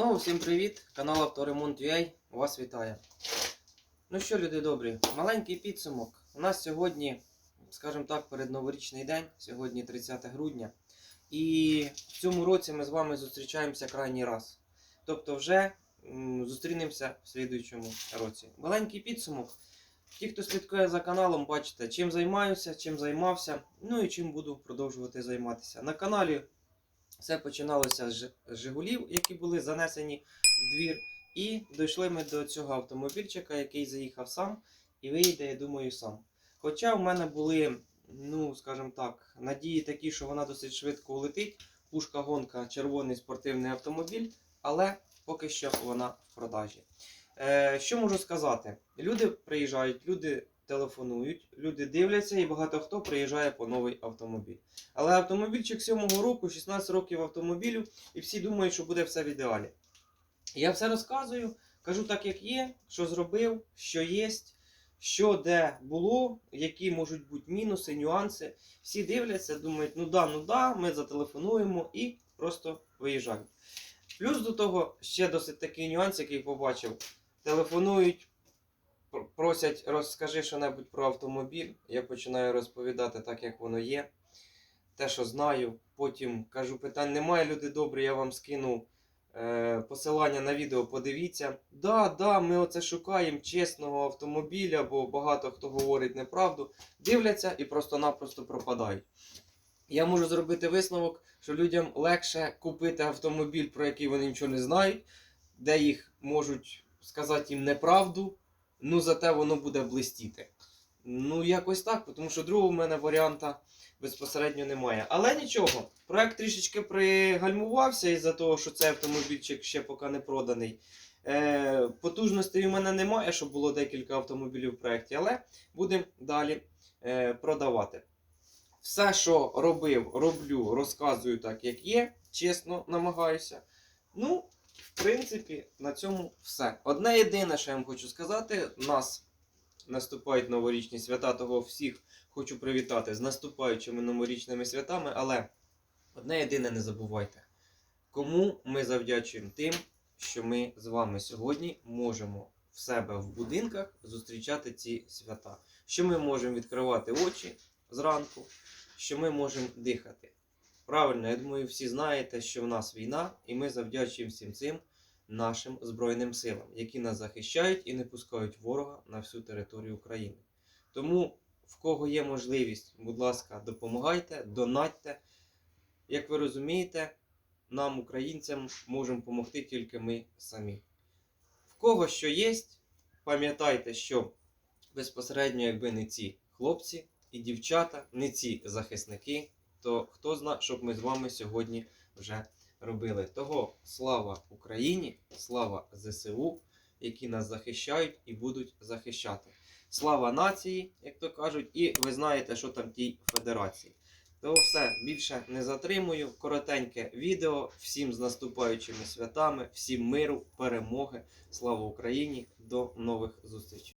Знову всім привіт! Канал Авторемонт.ua вас вітає. Ну що, люди добрі, маленький підсумок. У нас сьогодні, скажімо так, передноворічний день, сьогодні 30 грудня. І в цьому році ми з вами зустрічаємося крайній раз. Тобто вже зустрінемося в слідуючому році. Маленький підсумок. Ті, хто слідкує за каналом, бачите, чим займаюся, чим займався, ну і чим буду продовжувати займатися. На каналі все починалося з Жигулів, які були занесені в двір. І дійшли ми до цього автомобільчика, який заїхав сам і вийде, я думаю, сам. Хоча в мене були, ну, скажімо так, надії такі, що вона досить швидко улетить. Пушка гонка, червоний спортивний автомобіль, але поки що вона в продажі. Е, що можу сказати? Люди приїжджають, люди телефонують, люди дивляться, і багато хто приїжджає по новий автомобіль. Але автомобільчик 7-го року, 16 років автомобілю, і всі думають, що буде все в ідеалі. Я все розказую, кажу так, як є, що зробив, що є, що де було, які можуть бути мінуси, нюанси. Всі дивляться, думають, ну да, ну да, ми зателефонуємо і просто виїжджають. Плюс до того ще досить такий нюанс, який побачив. Телефонують, просять, розкажи що-небудь про автомобіль. Я починаю розповідати так, як воно є. Те, що знаю. Потім кажу, питань немає, люди добрі, я вам скину е, посилання на відео, подивіться. Да, да, ми оце шукаємо чесного автомобіля, бо багато хто говорить неправду. Дивляться і просто-напросто пропадають. Я можу зробити висновок, що людям легше купити автомобіль, про який вони нічого не знають, де їх можуть сказати їм неправду, ну зате воно буде блистіти. Ну, якось так, тому що другого в мене варіанта безпосередньо немає. Але нічого, проект трішечки пригальмувався із-за того, що цей автомобільчик ще поки не проданий. Е, потужностей у мене немає, щоб було декілька автомобілів в проєкті, але будемо далі е, продавати. Все, що робив, роблю, розказую так, як є. Чесно намагаюся. Ну, принципі, на цьому все. Одне єдине, що я вам хочу сказати, у нас наступають новорічні свята, того всіх хочу привітати з наступаючими новорічними святами, але одне єдине не забувайте. Кому ми завдячуємо тим, що ми з вами сьогодні можемо в себе в будинках зустрічати ці свята. Що ми можемо відкривати очі зранку, що ми можемо дихати. Правильно, я думаю, всі знаєте, що в нас війна, і ми завдячуємо всім цим нашим Збройним силам, які нас захищають і не пускають ворога на всю територію України. Тому, в кого є можливість, будь ласка, допомагайте, донатьте. Як ви розумієте, нам, українцям, можемо допомогти тільки ми самі. В кого що є, пам'ятайте, що безпосередньо, якби не ці хлопці і дівчата, не ці захисники, то хто зна, щоб ми з вами сьогодні вже робили. Того слава Україні, слава ЗСУ, які нас захищають і будуть захищати. Слава нації, як то кажуть, і ви знаєте, що там тій федерації. Того все більше не затримую. Коротеньке відео. Всім з наступаючими святами, всім миру, перемоги. Слава Україні! До нових зустрічей!